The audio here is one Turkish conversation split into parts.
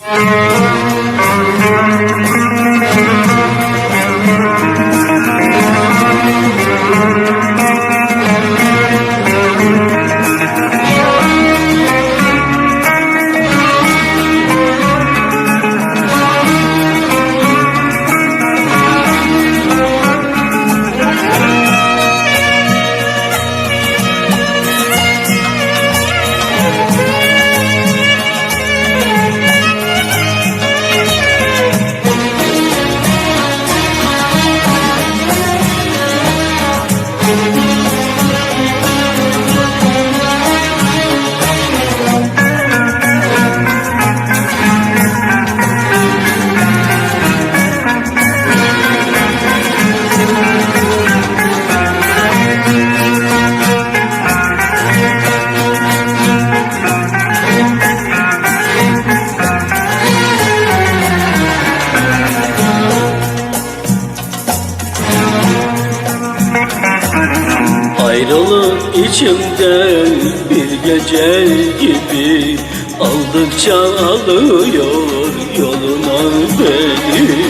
Thank you. Ayrılık içimde bir gece gibi Aldıkça alıyor yoluna beni.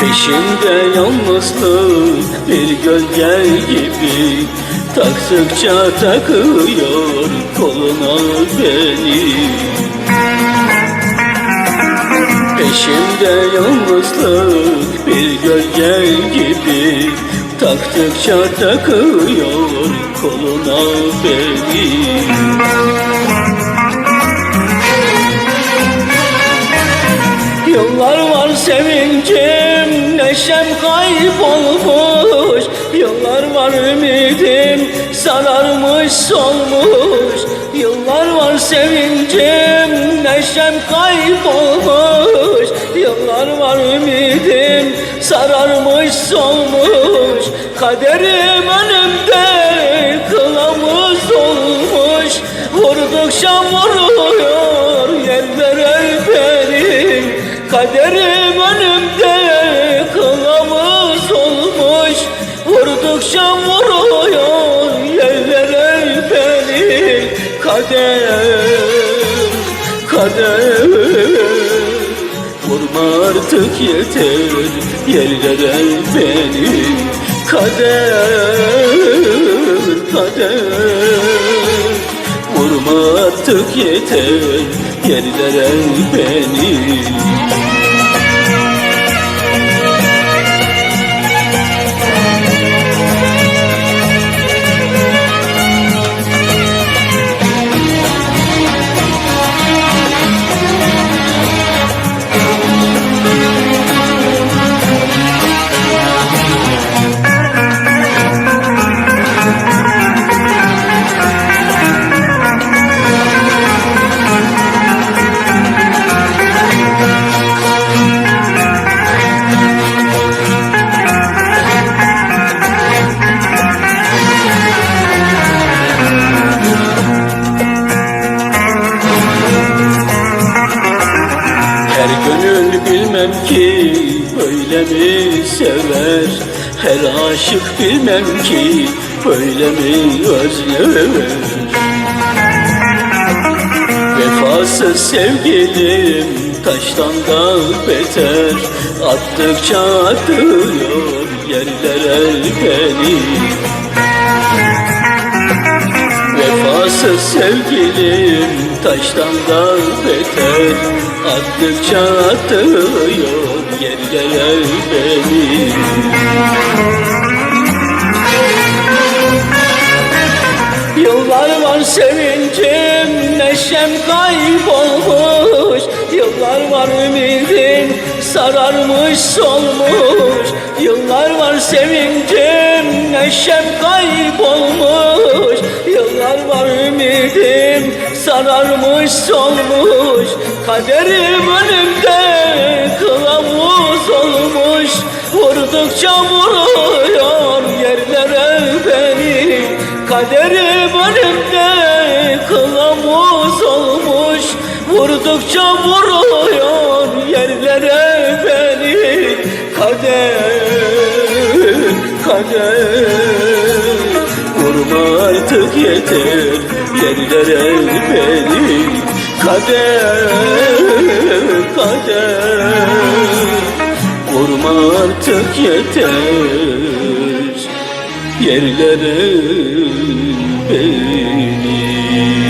Peşimde yalnızlık bir gölge gibi Taktıkça takıyor koluna beni Peşimde yalnızlık bir gölge gibi. Taktıkça takıyor koluna beni. Yıllar var sevincim, neşem kaybolmuş. Yıllar var ümidim, sararmış solmuş. Yıllar var sevincim, neşem kaybolmuş Yıllar var ümidim, sararmış solmuş. Kaderim önümde, kılavuz olmuş. Vurdukça vuruyor yerlere benim Kaderim önümde kılavuz olmuş. Vurdukça vuruyor yerlere beni Kader, kader Vurma artık yeter. Yerlere beni. Kader, kader. Vurma artık yeter. Yerlere beni bilmem ki böyle mi sever? Her aşık bilmem ki böyle mi özler Vefasız sevgilim taştan da beter. Attıkça atıyor yerlere beni Vefasız sevgilim taştan da beter Attıkça atıyor yerlere beni Yıllar var sevincim, neşem kaybolmuş. Yıllar var ümidim, sararmış solmuş. Yıllar var sevincim, neşem kaybolmuş. Yıllar var sararmış solmuş Kaderim önümde kılavuz olmuş. Vurdukça vuruyor yerlere beni Kaderim önümde kılavuz olmuş. Vurdukça vuruyor yerlere beni Kader, kader artık yeter. Yerlere beni Kader, kader. Vurma artık yeter. Yerlere beni